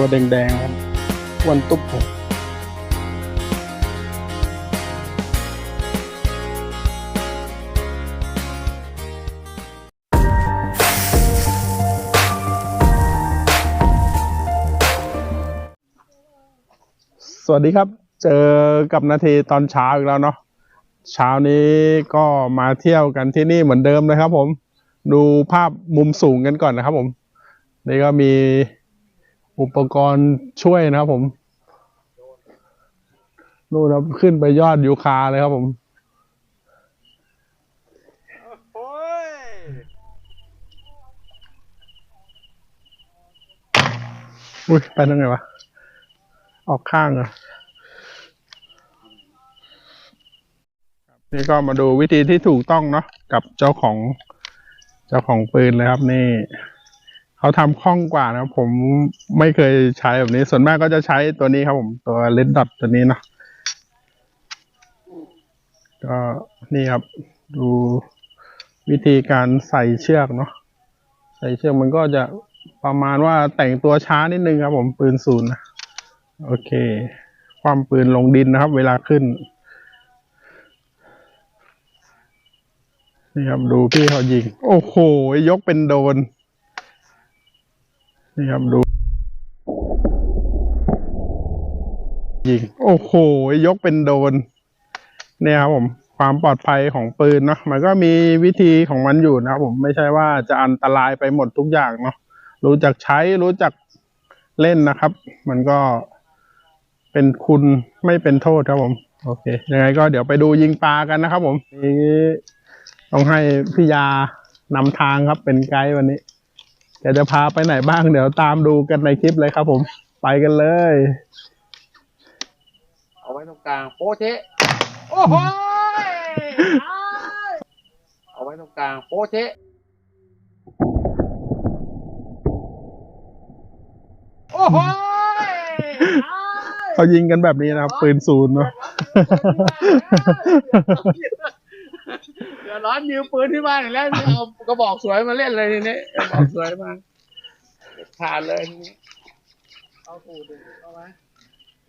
ตัวแดงๆครับวันตุ๊บผมสวัสดีครับ เจอกับนาทีตอนเช้าอีกแล้วเนาะเช้านี้ก็มาเที่ยวกันที่นี่เหมือนเดิมเลยครับผม ดูภาพมุมสูงกันก่อนนะครับผม นี่ก็มี อุปกรณ์ช่วยนะครับผมนู่นครับขึ้นไปยอดยูคาเลยครับผมอุ้ยไปทางไงวะ ออกข้างเหรอะนี่ก็มาดูวิธีที่ถูกต้องเนาะกับเจ้าของ เจ้าของปืนเลยครับนี่ เขาทำคล่องกว่านะครับผมไม่เคยใช้แบบนี้ ส่วนมากก็จะใช้ตัวนี้ครับผมตัวเลดดอทตัวนี้เนาะก็นี่ครับ ดูวิธีการใส่เชือกเนาะใส่เชือกมันก็จะประมาณว่าแต่งตัวช้านิดนึงครับ ผมปืนศูนย์นะโอเค ความปืนลงดินนะครับ เวลาขึ้นนี่ครับดูพี่เขายิง โอ้โห ยกเป็นโดน นี่ครับดู ยิง โอ้โห ยกเป็นโดน เนี่ยครับผม ความปลอดภัยของปืนเนาะ มันก็มีวิธีของมันอยู่นะครับผม ไม่ใช่ว่าจะอันตรายไปหมดทุกอย่างเนาะ รู้จักใช้ รู้จักเล่นนะครับ มันก็เป็นคุณไม่เป็นโทษครับผม โอเค ยังไงก็เดี๋ยวไปดูยิงปลากันนะครับผม นี่ต้องให้พี่ยานำทางครับเป็นไกด์วันนี้ แกจะพาไปไหนบ้างเดี๋ยวตามดูกันในคลิปเลยครับผม ไปกันเลย เอาไว้ตรงกลางโป๊ะเชะโอ้โหเอาไว้ตรงกลางโป๊ะเชะโอ้โหเขายิงกันแบบนี้นะครับปืนศูนย์เนาะเดี๋ยวร้อนยืมปืนที่บ้านอีกแล้วนี่เอากระบอกสวยมาเล่นเลยทีนี้กระบอกสวยมาขาดเลยทีนี้เอาสูตรเอาไหม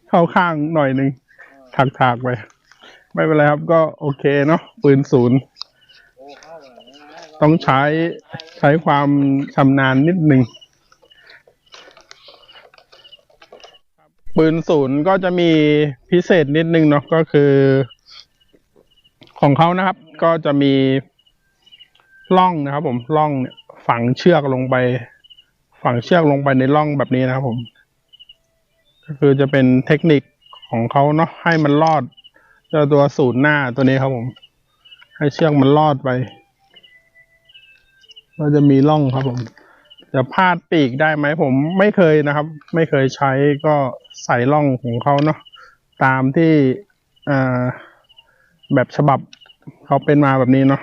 เข้าข้างหน่อยหนึ่งถักถากๆไป ไม่เป็นไรครับก็โอเคเนาะปืนศูนย์ โอ้เข้าเลยนะต้องใช้ใช้ความชำนาญนิดหนึ่งปืนศูนย์ก็จะมีพิเศษนิดนึงเนาะก็คือ ของเขานะครับ ก็จะมีร่องนะครับ ผมร่องเนี่ยฝังเชือกลงไป ฝังเชือกลงไปในร่องแบบนี้นะครับ ผม ก็คือจะเป็นเทคนิคของเขาเนาะให้มันรอดเจ้าตัวศูนย์หน้าตัวนี้ครับผม ให้เชือกมันรอดไปก็จะมีร่องครับผม จะพาดปีกได้ไหมผมไม่เคยนะครับ ไม่เคยใช้ก็ใส่ร่องของเขาเนาะตามที่อ่า แบบฉบับเขาเป็นมาแบบนี้เนาะ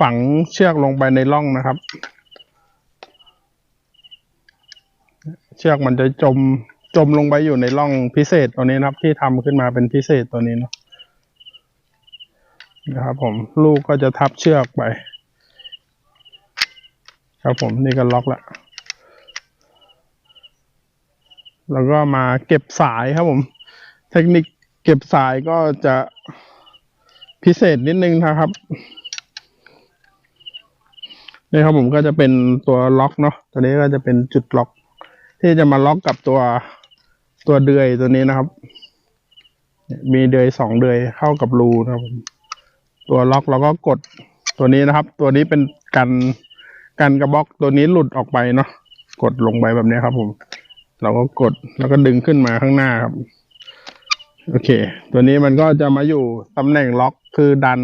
ฝังเชือกลงไปในร่องนะครับ เชือกมันจะจมจมลงไปอยู่ในร่องพิเศษตัวนี้นะครับ ที่ทำขึ้นมาเป็นพิเศษตัวนี้เนาะนะครับ ผมลูกก็จะทับเชือกไป ครับผมนี่ก็ล็อกแล้วแล้วก็มาเก็บสายครับผม เทคนิคเก็บสายก็จะ พิเศษนิดนึงนะครับนี่ครับผมก็จะเป็นตัวล็อกเนาะตัวนี้ก็จะเป็นจุดล็อก ที่จะมาล็อกกับตัวตัวเดือยตัวนี้นะครับ มีเดือยสองเดือยเข้ากับรูนะครับผมตัวล็อกเราก็กดตัวนี้นะครับ ตัวนี้เป็นกันกันกระบอกตัวนี้หลุดออกไปเนาะกดลงไปแบบนี้ครับ ผม เราก็กดแล้วก็ดึงขึ้นมาข้างหน้าครับ โอเค ตัวนี้มันก็จะมาอยู่ตำแหน่งล็อกคือดัน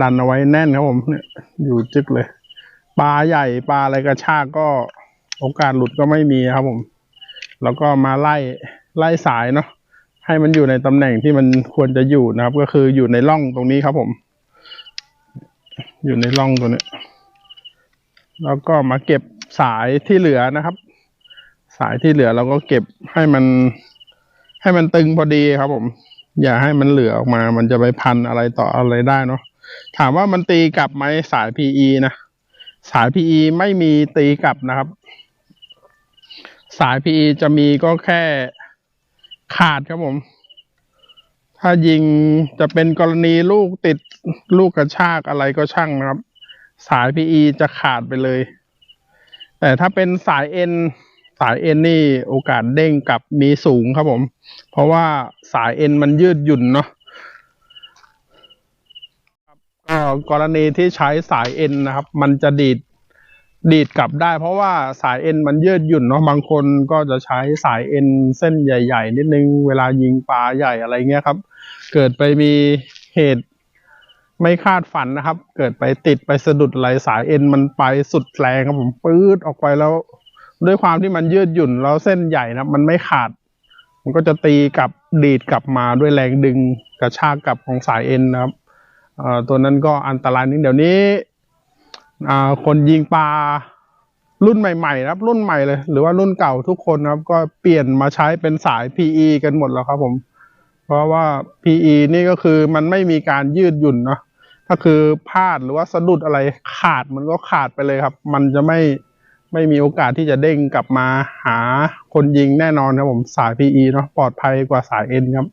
ดันเอาไว้แน่นครับผมเนี่ยอยู่จึกเลย ปลาใหญ่ปลาอะไรกระชากก็โอกาสหลุดก็ไม่มีครับผม แล้วก็มาไล่ไล่สายเนาะให้มันอยู่ในตำแหน่งที่มันควรจะอยู่นะครับ ก็คืออยู่ในร่องตรงนี้ครับผม อยู่ในร่องตัวนี้ แล้วก็มาเก็บสายที่เหลือนะครับ สายที่เหลือเราก็เก็บให้มัน ให้มันตึงพอดีครับผม อย่าให้มันเหลือออกมา มันจะไปพันอะไรต่ออะไรได้เนาะถามว่ามันตีกลับไหมสาย PE นะสาย PE ไม่มีตีกลับนะครับ สาย PE จะมีก็แค่ขาดครับผม ถ้ายิงจะเป็นกรณีลูกติดลูกกระชากอะไรก็ช่างนะครับ สาย PE จะขาดไปเลย แต่ถ้าเป็นสาย N าย N นี่โอกาสเด้งกลับมีสูงครับผม เพราะว่าสาย N มันยืดหยุ่นเนาะก็กรณีที่ใช้สาย N นะครับ มันจะดีดดีดกลับได้ เพราะว่าสายเอ็นมันยืดหยุ่นเนาะบางคนก็จะใช้สายเอ็นเส้นใหญ่ ๆ นิดนึงเวลายิงปลาใหญ่อะไรเงี้ยครับ เกิดไปมีเหตุไม่คาดฝันนะครับ เกิดไปติดไปสะดุดอะไรสายเอ็นมันไปสุดแรงครับผมปื๊ดออกไปแล้ว ด้วยความที่มันยืดหยุ่นแล้วเส้นใหญ่นะมันไม่ขาด มันก็จะตีกลับดีดกลับมาด้วยแรงดึงกระชากกลับของสายเอ็นนะครับตัวนั้นก็อันตรายนิดเดี๋ยวนี้คนยิงปลารุ่นใหม่ๆนะครับรุ่นใหม่เลย หรือว่ารุ่นเก่าทุกคนนะครับ ก็เปลี่ยนมาใช้เป็นสาย PE กันหมดแล้วครับผม เพราะว่า PE นี่ก็คือมันไม่มีการยืดหยุ่นนะถ้าคือพลาดหรือว่าสะดุดอะไรขาดมันก็ขาดไปเลยครับ มันจะไม่ ไม่มีโอกาสที่จะเด้งกลับมาหาคนยิงแน่นอนครับผมสาย PE เนาะปลอดภัยกว่าสาย N ครับ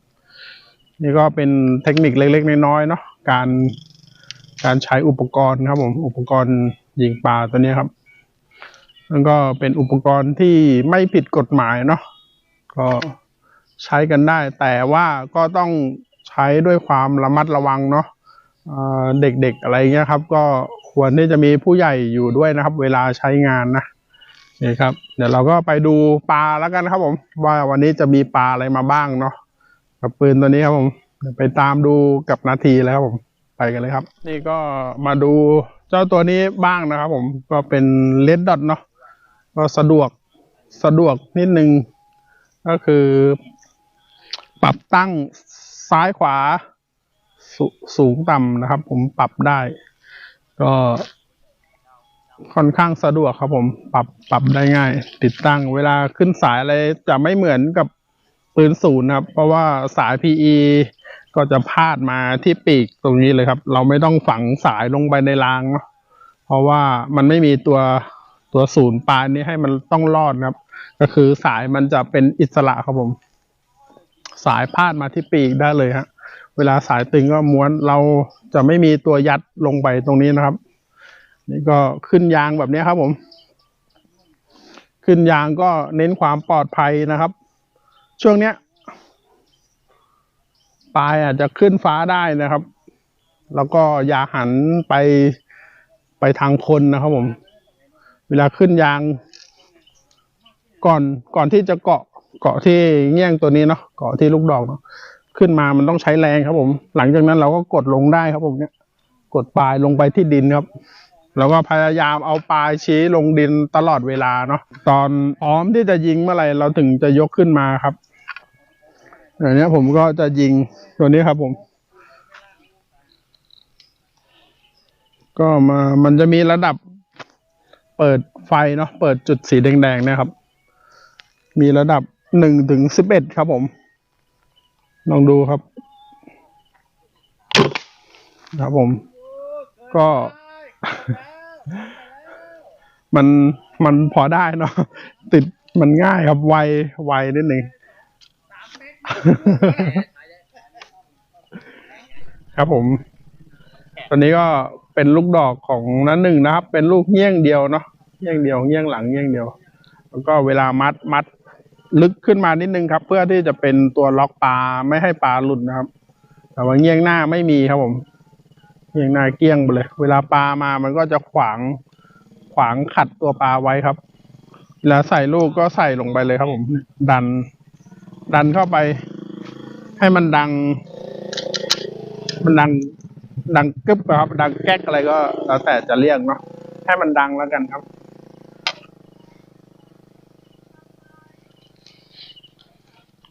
นี่ก็เป็นเทคนิคเล็กๆ น้อยๆเนาะการการใช้อุปกรณ์ครับผมอุปกรณ์ยิงปลาตัวนี้ครับแล้วก็เป็นอุปกรณ์ที่ไม่ผิดกฎหมายเนาะก็ใช้กันได้ แต่ว่าก็ต้องใช้ด้วยความระมัดระวังเนาะเอ่อเด็กๆอะไรเงี้ยครับ ก็ควรที่จะมีผู้ใหญ่อยู่ด้วยนะครับ เวลาใช้งานนะ นี่ครับ เดี๋ยวเราก็ไปดูปลาแล้วกันครับผม ว่าวันนี้จะมีปลาอะไรมาบ้างเนาะกับปืนตัวนี้ครับผมเดี๋ยวไปตามดูกับนาทีแล้วครับผมไปกันเลยครับ นี่ก็มาดูเจ้าตัวนี้บ้างนะครับ ผมก็เป็นเลดดอทเนาะก็สะดวกสะดวกนิดนึงก็คือ ปรับตั้งซ้ายขวาสสูงต่ำนะครับ ผมปรับได้ ก็ ค่อนข้างสะดวกครับผมปรับปรับได้ง่าย ติดตั้งเวลาขึ้นสายอะไรจะไม่เหมือนกับปืนศูนย์นะครับ เพราะว่าสาย PE ก็จะพาดมาที่ปีกตรงนี้เลยครับ เราไม่ต้องฝังสายลงไปในรางเนาะเพราะว่ามันไม่มีตัวตัวศูนย์ปลายนี้ให้มันต้องรอดครับ ก็คือสายมันจะเป็นอิสระครับผม สายพาดมาที่ปีกได้เลยฮะ เวลาสายตึงก็ม้วนเราจะไม่มีตัวยัดลงไปตรงนี้นะครับ นี่ก็ขึ้นยางแบบนี้ครับผม ขึ้นยางก็เน้นความปลอดภัยนะครับ ช่วงเนี้ยปลายอาจจะขึ้นฟ้าได้นะครับ แล้วก็อย่าหันไปไปทางคนนะครับผม เวลาขึ้นยาง ก่อนก่อนที่จะเกาะเกาะที่เงี้ยงตัวนี้เนาะเกาะที่ลูกดอกเนาะขึ้นมามันต้องใช้แรงครับผม หลังจากนั้นเราก็กดลงได้ครับผมเนี่ย กดปลายลงไปที่ดินครับ แล้วก็พยายามเอาปลายชี้ลงดินตลอดเวลาเนาะตอนพร้อมที่จะยิงเมื่อไหร่เราถึงจะยกขึ้นมาครับอย่างนี้ผมก็จะยิงตัวนี้ครับผม ก็มามันจะมีระดับเปิดไฟเนาะเปิดจุดสีแดงๆนะครับ มีระดับหนึ่งถึงสิบเอ็ดครับผม ลองดูครับ ครับผม ก็ มันมันพอได้เนาะติดมันง่ายครับไวไวนิดหนึ่งครับผม ตอนนี้ก็เป็นลูกดอกของนั้นหนึ่งนะครับ เป็นลูกเงี้ยงเดียวเนาะเงี้ยงเดียวเงี้ยงหลังเงี้ยงเดียว แล้วก็เวลามัดมัดลึกขึ้นมานิดนึงครับ เพื่อที่จะเป็นตัวล็อกปลาไม่ให้ปลาหลุดนะครับ แต่ว่าเงี้ยงหน้าไม่มีครับผมเงี้ยงหน้าเกี้ยงไปเลย เวลาปลามามันก็จะขวาง ขวางขัดตัวปลาไว้ครับเวลาใส่ลูกก็ใส่ลงไปเลยครับผม ดัน ดันเข้าไป ให้มันดัง มันดัง ดังกึบครับ ดังแก๊กอะไรก็ แล้วแต่จะเรียกเนาะให้มันดังแล้วกันครับ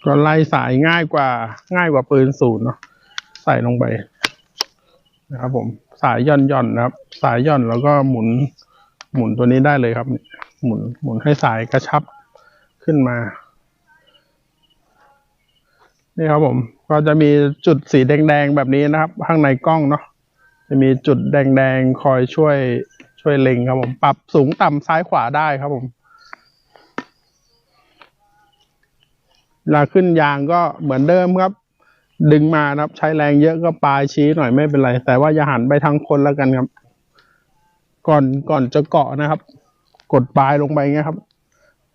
ก็ไล่สายง่ายกว่า ง่ายกว่าปืนศูนย์เนาะใส่ลงไปนะครับผมสายย่อนย่อนๆนะครับ สายย่อนแล้วก็หมุน หมุนตัวนี้ได้เลยครับ หมุนหมุนให้สายกระชับขึ้นมา นี่ครับผม ก็จะมีจุดสีแดงๆแบบนี้นะครับ ข้างในกล้องเนาะจะมีจุดแดงๆคอยช่วยช่วยเล็งครับผมปรับสูงต่ำซ้ายขวาได้ครับผมเวลาขึ้นยางก็เหมือนเดิมครับ ดึงมานะครับ ใช้แรงเยอะก็ปลายชี้หน่อยไม่เป็นไร แต่ว่าอย่าหันไปทางคนแล้วกันครับ ก่อนก่อนจะเกาะนะครับ กดปลายลงไปเงี้ยครับ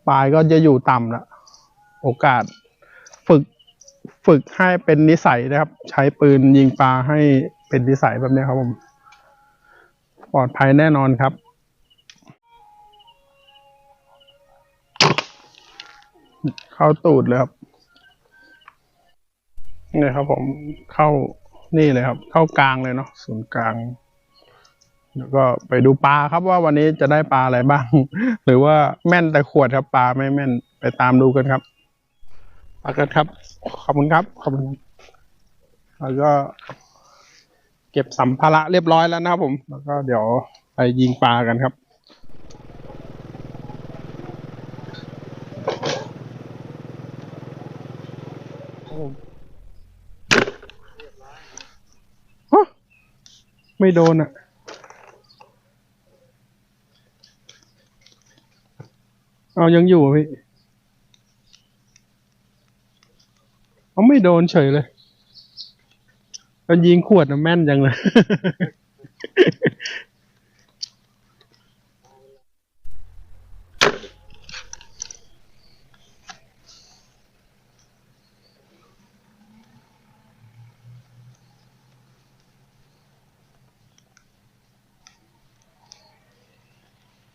ปลายก็จะอยู่ต่ำละโอกาสฝึกฝึกให้เป็นนิสัยนะครับ ใช้ปืนยิงปลาให้เป็นนิสัยแบบนี้ครับผมปลอดภัยแน่นอนครับเข้าตูดเลยครับนี่ครับผมเข้านี่เลยครับ เข้ากลางเลยเนาะศูนย์กลาง แล้วก็ไปดูปลาครับว่าวันนี้จะได้ปลาอะไรบ้าง หรือว่าแม่นแต่ขวดครับปลาไม่แม่นไปตามดูกันครับปลากันครับขอบคุณครับขอบคุณแล้วก็ เก็บสัมภาระเรียบร้อยแล้วนะครับผม แล้วก็เดี๋ยวไปยิงปลากันครับไม่โดนอะ เอายังอยู่พี่เอาไม่โดนเฉยเลยมันยิงขวดนะแม่นจังเลย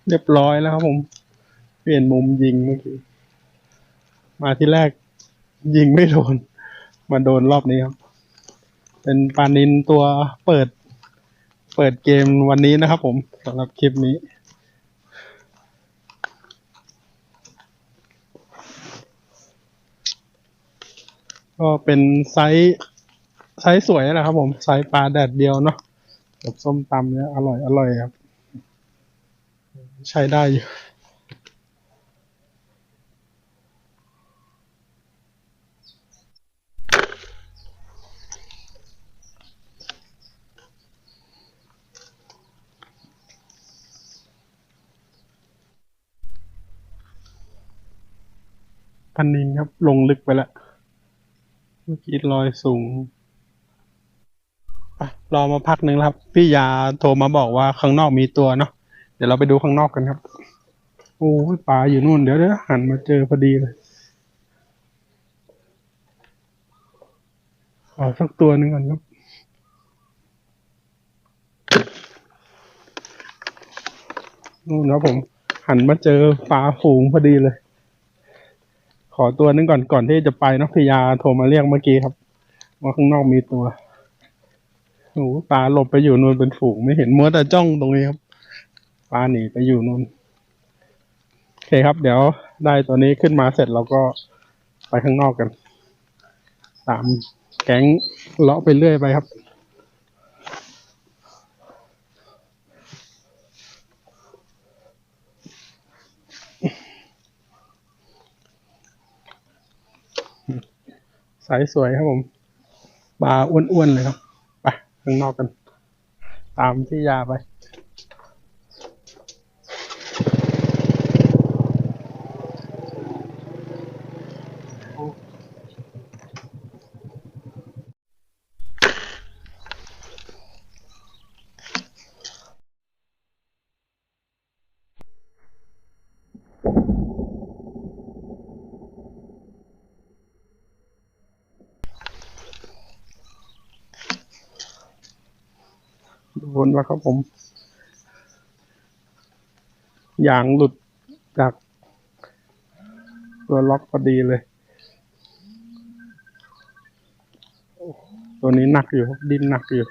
เรียบร้อยแล้วครับผม เปลี่ยนมุมยิงเมื่อกี้ มาที่แรกยิงไม่โดน มาโดนรอบนี้ครับ เป็นปานินตัวเปิด เปิดเกมวันนี้นะครับผมสำหรับคลิปนี้ก็เป็นไซส์ไซส์สวยนะครับผม ไซส์ปลาแดดเดียวเนาะกับส้มตำเนี่ยอร่อยอร่อยครับ ใช้ได้อยู่ันนินครับ ลงลึกไปแล้วเมื่อกี้ลอยสูงรอมาพักหนึ่งครับ พี่ยาโทรมาบอกว่าข้างนอกมีตัวเนาะเดี๋ยวเราไปดูข้างนอกกันครับ โอ้ยปลาอยู่นู่นเดี๋ยวเดี๋ยวหันมาเจอพอดีเลยขอสักตัวหนึ่งก่อนครับนู่นครับผม หันมาเจอปลาฝูงพอดีเลย ขอตัวนึงก่อนก่อนที่จะไปนาะพี่ยาโทรมาเรียกเมื่อกี้ครับ ว่าข้างนอกมีตัวโอ้ปลาหลบไปอยู่นู่นเป็นฝูงไม่เห็นมัวแต่จ้องตรงนี้ครับปลาหนีไปอยู่นู่นโอเคครับ เดี๋ยวได้ตัวนี้ขึ้นมาเสร็จเราก็ไปข้างนอกกัน ตามแก๊งเลาะไปเรื่อยไปครับายสวยครับผมปลาอ้วนๆเลยครับ ไปข้างนอกกัน ตามที่ยาไป นแล้วครับผม อย่างหลุดจากตัวล็อกพอดีเลย ตัวนี้หนักอยู่ดิ้นหนักอยู่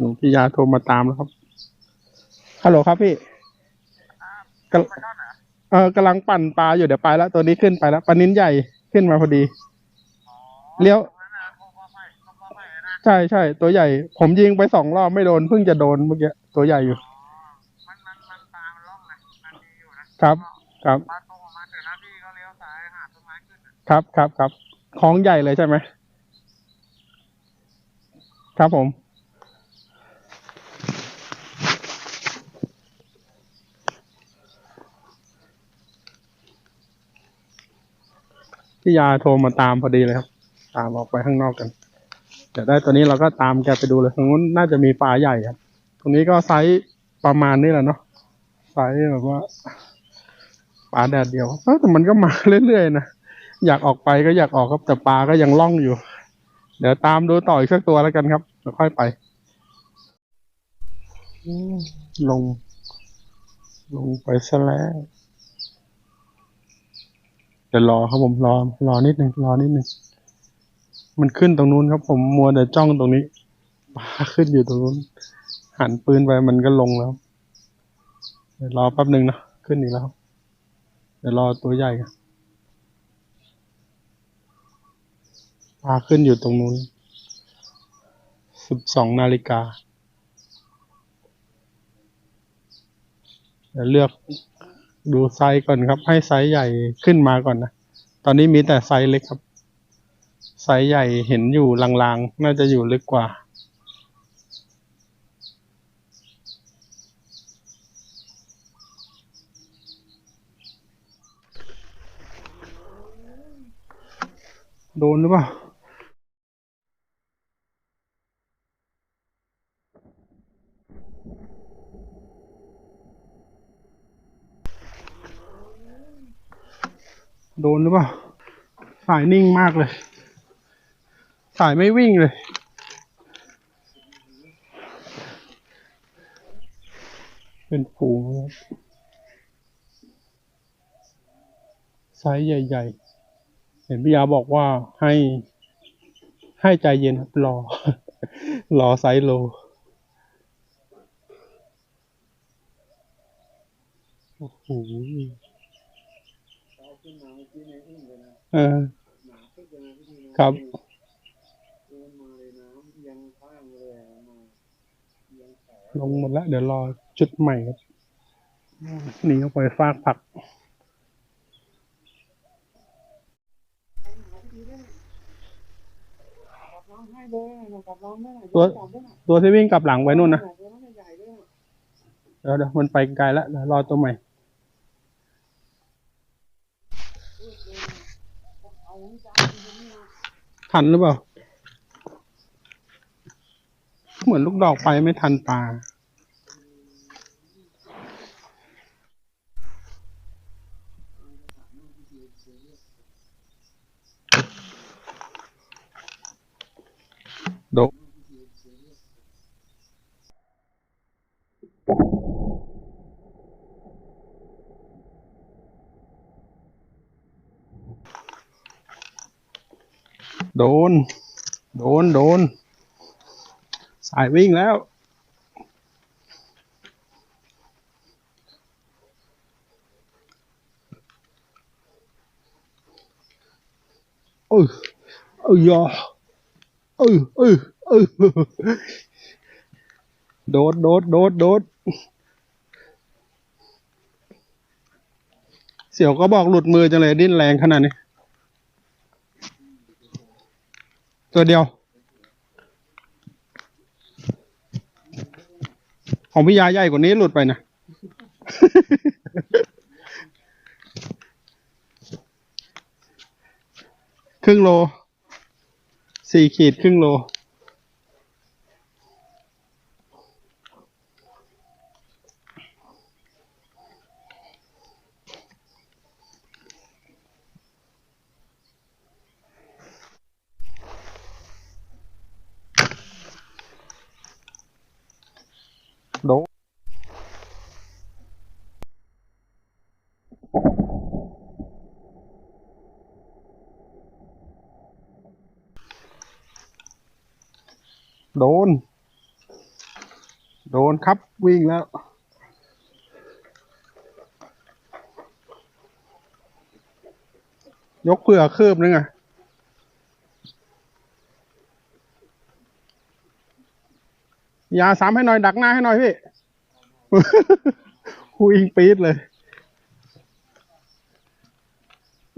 หนูพี่ยาโทรมาตามแล้วครับฮัลโหลครับพี่กำเออกำลังปั่นปลาอยู่เดี๋ยวไปแล้วตัวนี้ขึ้นไปแล้วปลานิ้นใหญ่ขึ้นมาพอดีเลี้ยวใช่ใช่ตัวใหญ่ ผมยิงไปสองรอบไม่โดนเพิ่งจะโดนเมื่อกี้ตัวใหญ่อยู่มันมันมันปลามันล่องนะมันดีอยู่นะครับครับปลาโตออกมาเสร็จแล้วพี่ก็เลี้ยวซ้ายหาต้นไม้ขึ้นน่ะครับครับครับคลองใหญ่เลยใช่ไหมครับผม พี่ยาโทรมาตามพอดีเลยครับ ตามออกไปข้างนอกกันเดี๋ยวได้ตัวนี้เราก็ตามแกไปดูเลยตรงนู้นน่าจะมีปลาใหญ่ครับ ตรงนี้ก็ไซส์ประมาณนี้แหละเนาะไซส์แบบว่าปลาแดดเดียวเอ้าแต่มันก็มาเรื่อยๆนะอยากออกไปก็อยากออกครับแต่ปลาก็ยังล่องอยู่ เดี๋ยวตามดูต่ออีกสักตัวแล้วกันครับแล้วค่อยไปลง ลงไปซะแล้ว เดี๋ยวรอครับผมรอรอนิดหนึ่งรอนิดหนึ่งมันขึ้นตรงนู้นครับ ผมมัวแต่จ้องตรงนี้ปลาขึ้นอยู่ตรงนู้นหันปืนไปมันก็ลงแล้วเดี๋ยวรอแป๊บหนึ่งนะขึ้นอีกแล้ว เดี๋ยวรอตัวใหญ่กันปลาขึ้นอยู่ตรงนู้นสิบสองนาฬิกาเดี๋ยวเลือก ดูไซส์ก่อนครับ ให้ไซส์ใหญ่ขึ้นมาก่อนนะ ตอนนี้มีแต่ไซส์เล็กครับ ไซส์ใหญ่เห็นอยู่ลางๆ น่าจะอยู่ลึกกว่า โดนหรือเปล่า โดนหรือเปล่า สายนิ่งมากเลย สายไม่วิ่งเลย เป็นฝูงครับไซส์ใหญ่ ๆ เห็นพี่ยาบอกว่าให้ให้ใจเย็นครับรอ รอไซส์โลโอ้โห เออ ครับลงหมดแล้ว เดี๋ยวรอจุดใหม่ครับหนีเขาไปฟากผัก ตัวตัวที่วิ่งกลับหลังไว้นู่นนะ เดี๋ยวเดี๋ยวมันไปไกลแล้วรอตัวใหม่ เอาที่จ้าที่นี่นะ ทันหรือเปล่า เหมือนลูกดอกไปไม่ทันปลา โดน โดน โดน โดน สายวิ่งแล้ว เออเออยอเออเออเออโดด โดด โดด โดด เสี่ยวก็บอกหลุดมือจังเลยดิ้นแรงขนาดนี้ ตัวเดียว ของพี่ยาใหญ่กว่านี้หลุดไปนะ ครึ่งโล สี่ขีดครึ่งโล โดโดน โดนครับวิ่งแล้วยกเผื่อคืบนึงอะ อย่าสามให้หน่อยดักหน้าให้หน่อยพี่วิ่งปี๊ดเลย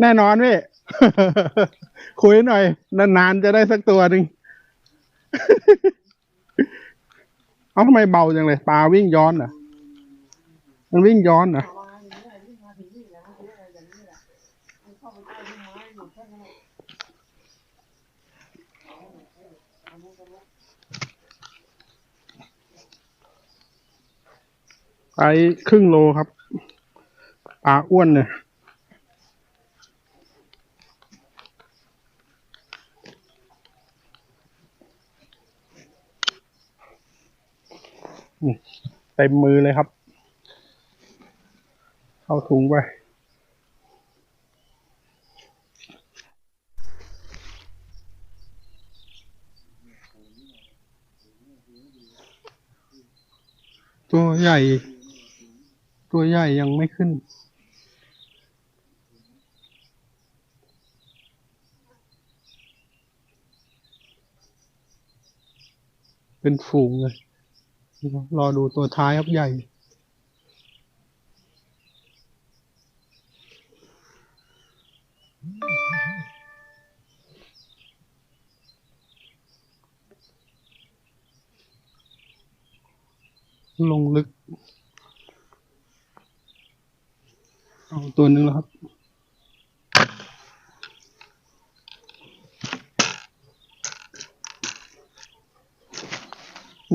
แน่นอนพี่ คุยหน่อย นานๆจะได้สักตัวหนึ่งเอาทำไมเบาจังเลยปลาวิ่งย้อนอะ มันวิ่งย้อนนะ ไปครึ่งโลครับปลาอ้วนเนี่ยเต็มมือเลยครับ เข้าถุงไปตัวใหญ่ ตัวใหญ่ยังไม่ขึ้น เป็นฝูงเลย รอดูตัวท้ายครับใหญ่ลงลึก เอา ตัวหนึ่งแล้วครับ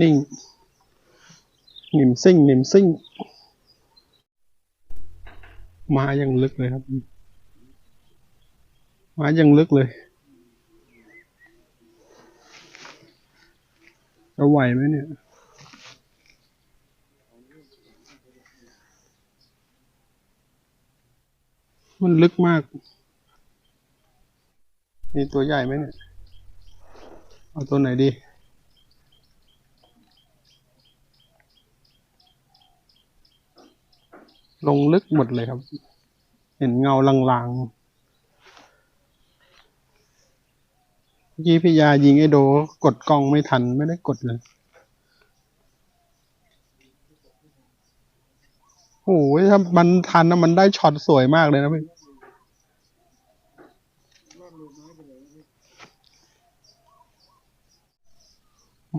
นิ่งหนิมซิ่งหนิมซิ่ง มาอย่างลึกเลยครับ มาอย่างลึกเลยจะไหวไหมเนี่ย มันลึกมาก มีตัวใหญ่ไหมเนี่ย เอาตัวไหนดีลงลึกหมดเลยครับ เห็นเงาลางๆเมื่อกี้พี่ยายิงไอ้โด กดกล้องไม่ทันไม่ได้กดเลย โอ้ยถ้ามันทันนะมันได้ช็อตสวยมากเลยนะพี่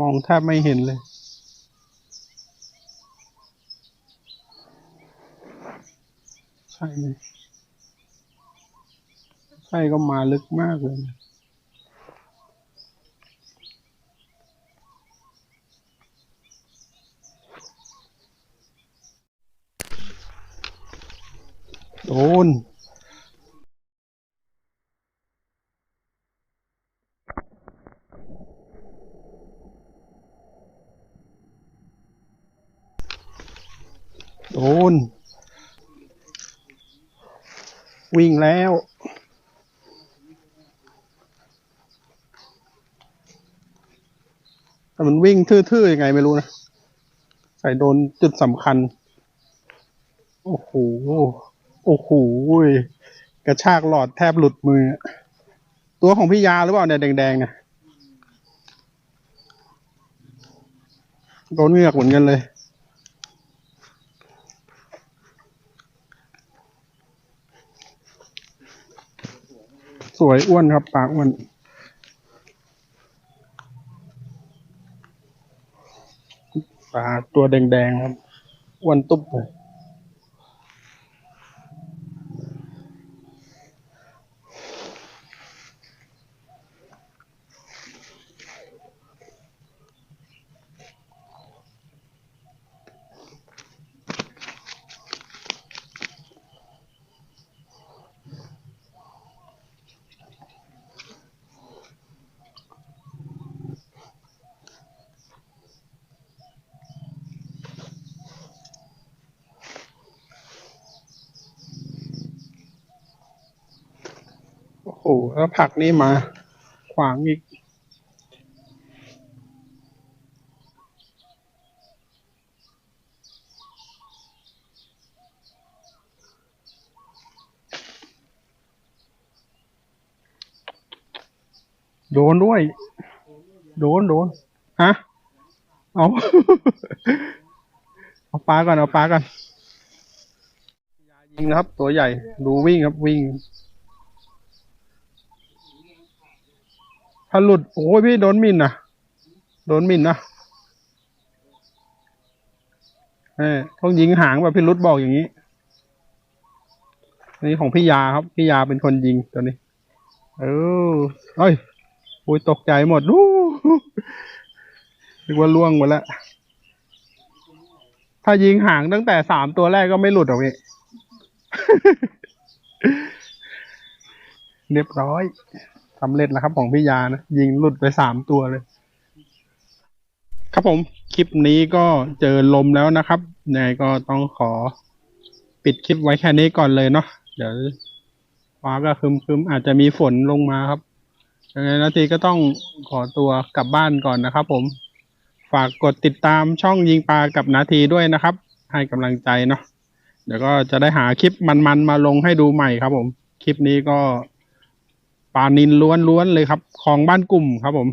มองแทบไม่เห็นเลย ใช่เลยใช่ก็มาลึกมากเลย โดนโดน วิ่งแล้ว แต่มันวิ่งทื่อๆยังไงไม่รู้นะ ใส่โดนจุดสำคัญ โอ้โห โอ้โหกระชากหลอดแทบหลุดมือ ตัวของพี่ยาหรือเปล่าเนี่ยแดงๆเนี่ยโดนเหงือกเหมือนกันเลยสวยอ้วนครับปลาอ้วน ปลาตัวแดงๆครับอ้วนตุ๊บเลย แล้วผักนี่มาขวางอีก โดนด้วย โดนโดนฮะ เอา เอาปลาก่อน เอาปลาก่อนยิงนะครับ ตัวใหญ่ ดูวิ่งครับวิ่ง ถ้าหลุด โอ้ยพี่โดนมินนะโดนมินนะเออต้องยิงหางแบบพี่รุดบอกอย่างนี้ นี่ของพี่ยาครับ พี่ยาเป็นคนยิงตัวนี้ เออเอ้ยอุ้ยตกใจหมดดูนึกว่าล่วงหมดแล้ว ถ้ายิงหางตั้งแต่สามตัวแรกก็ไม่หลุดหรอกพี่เรียบร้อย สำเร็จแล้วครับของพี่ยานะ ยิงหลุดไปสามตัวเลย ครับผม คลิปนี้ก็เจอลมแล้วนะครับยังไงก็ต้องขอปิดคลิปไว้แค่นี้ก่อนเลยเนาะเดี๋ยวฟ้าก็ครึมๆอาจจะมีฝนลงมาครับยังไงนาทีก็ต้องขอตัวกลับบ้านก่อนนะครับ ผม ฝากกดติดตามช่องยิงปลากับนาทีด้วยนะครับ ให้กำลังใจเนาะเดี๋ยวก็จะได้หาคลิปมันๆมาลงให้ดูใหม่ครับผม คลิปนี้ก็ ลานินล้วนๆเลยครับ ของบ้านกลุ่มครับผม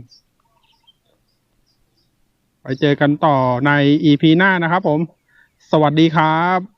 ไปเจอกันต่อในอีพีหน้านะครับผม สวัสดีครับ